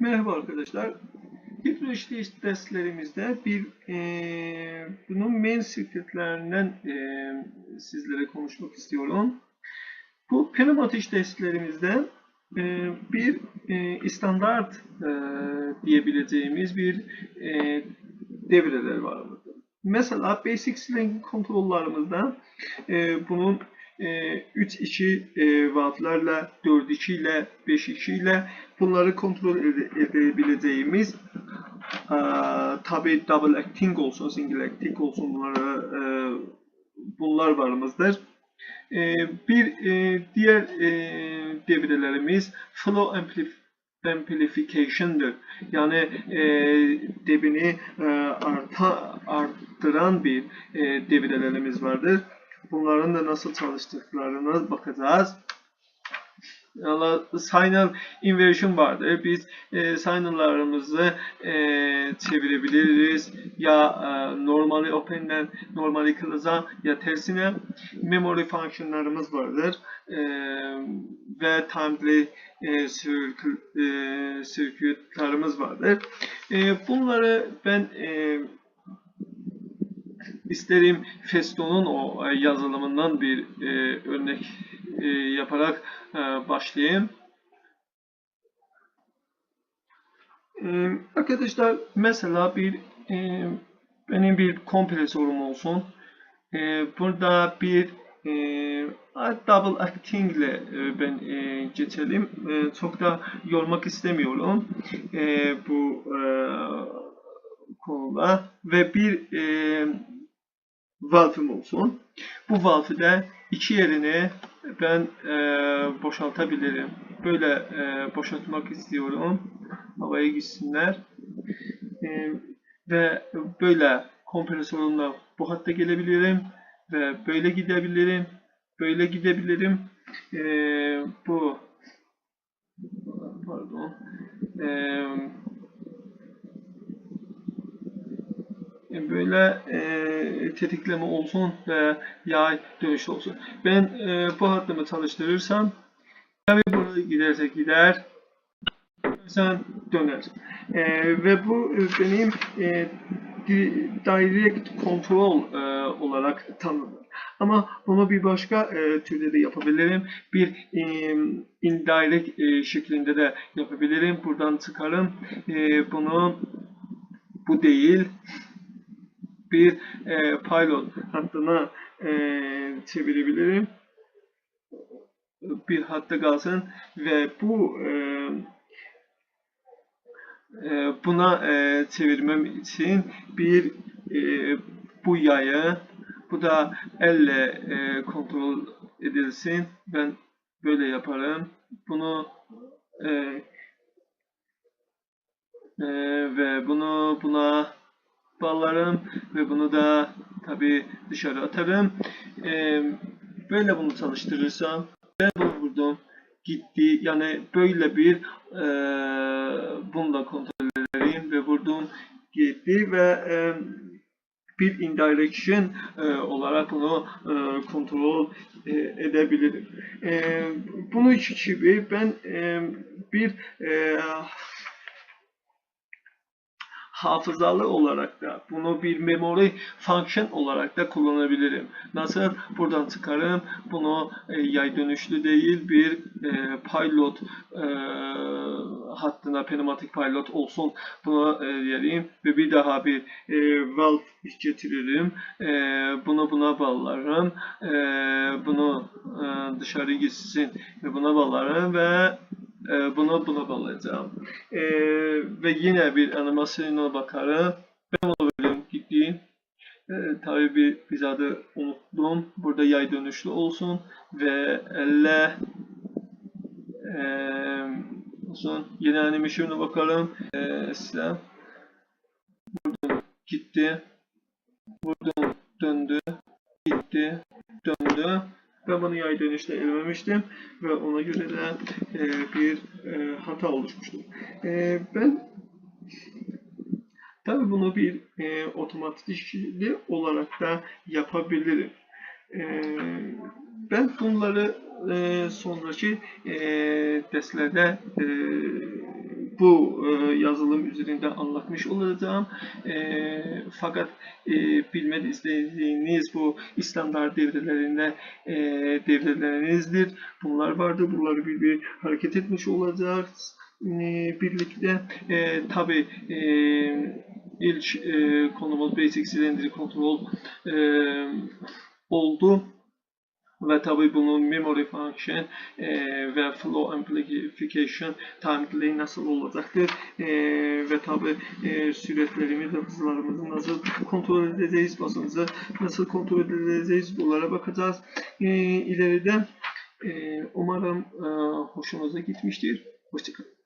Merhaba arkadaşlar. HidroHDH derslerimizde bir e, bunun main secretlerinden e, sizlere konuşmak istiyorum. Bu pneumatik derslerimizde e, bir e, standart e, diyebileceğimiz bir e, devreler var. Mesela basic slang kontrollerimizde e, bunun 3-2 e, valflarla, 4-2 ile, 5-2 ile bunları kontrol ede edebileceğimiz e, tabi double acting olsun, single acting olsun bunlara, e, bunlar varımızdır. Bir diğer devrelerimiz flow amplif amplification'dır. Yani e, debini e, arta, arttıran bir e, devrelerimiz vardır. Bunların da nasıl çalıştıklarına bakacağız. Signal inversion vardır. Biz e, signallarımızı e, çevirebiliriz. Ya e, normali open'den normali close'a ya tersine memory fonksiyonlarımız vardır. E, ve timely e, circuitlarımız vardır. E, bunları ben e, isterim Festo'nun o e, yazılımından bir e, örnek e, yaparak e, başlayayım. E, arkadaşlar mesela bir e, benim bir kompresörüm olsun. E, burada bir e, double acting ile e, ben e, geçelim. E, çok da yormak istemiyorum e, bu e, konuda ve bir e, valfim olsun. Bu valfi de iki yerini ben e, boşaltabilirim. Böyle e, boşaltmak istiyorum. Havaya gitsinler. E, ve böyle kompresörümle bu hatta gelebilirim. Ve böyle gidebilirim. Böyle gidebilirim. E, bu pardon. Eee böyle e, tetikleme olsun ve yay dönüş olsun. Ben e, bu hattımı çalıştırırsam tabi buraya giderse gider sen döner. E, ve bu benim e, direct control e, olarak tanımlanır. Ama bunu bir başka e, türde de yapabilirim. Bir e, indirect e, şeklinde de yapabilirim. Buradan çıkarım. E, bunu bu değil bir e, pilot hattına e, çevirebilirim. Bir hatta kalsın ve bu e, e, buna e, çevirmem için bir e, bu yayı bu da elle e, kontrol edilsin. Ben böyle yaparım. Bunu e, e, ve bunu buna bağlarım ve bunu da tabi dışarı atarım. Ee, böyle bunu çalıştırırsam ben bunu vurdum gitti yani böyle bir e, bunu da kontrol ederim ve vurdum gitti ve e, bir indirection e, olarak bunu e, kontrol e, edebilirim. E, bunun gibi ben e, bir e, hafızalı olarak da bunu bir memory function olarak da kullanabilirim. Nasıl? Buradan çıkarım. Bunu e, yay dönüşlü değil bir e, pilot e, hattına pneumatik pilot olsun. Bunu e, diyelim ve bir daha bir e, valve getiririm. E, bunu buna bağlarım. E, bunu e, dışarı gitsin ve buna bağlarım ve e, buna buna bağlayacağım. E, ve yine bir animasyona bakarım. Ben bunu böyle gittiğim. E, tabii bir biz adı unuttum. Burada yay dönüşlü olsun ve elle e, olsun. Yine animasyona bakalım. E, İslam. Buradan gitti. Buradan döndü. Gitti. Döndü. Ben bunu yay dönüşte elememiştim ve ona göre de e, bir e, hata oluşmuştu. E, ben tabi bunu bir e, otomatikli olarak da yapabilirim. E, ben bunları e, sonraki e, derslerde e, bu e, yazılım üzerinde anlatmış olacağım. E, fakat e, bilmek istediğiniz bu standart devrelerinde e, devrelerinizdir. Bunlar vardı. Bunları bir bir hareket etmiş olacağız e, birlikte. E, Tabi e, ilk e, konumuz Basic Cylinder Control e, oldu. Ve tabi bunun memory function e, ve flow amplification time nasıl olacaktır e, ve tabi e, süretlerimiz ve hızlarımızı nasıl kontrol edeceğiz, basınızı nasıl kontrol edeceğiz bunlara bakacağız. E, ileride e, umarım e, hoşunuza gitmiştir. Hoşçakalın.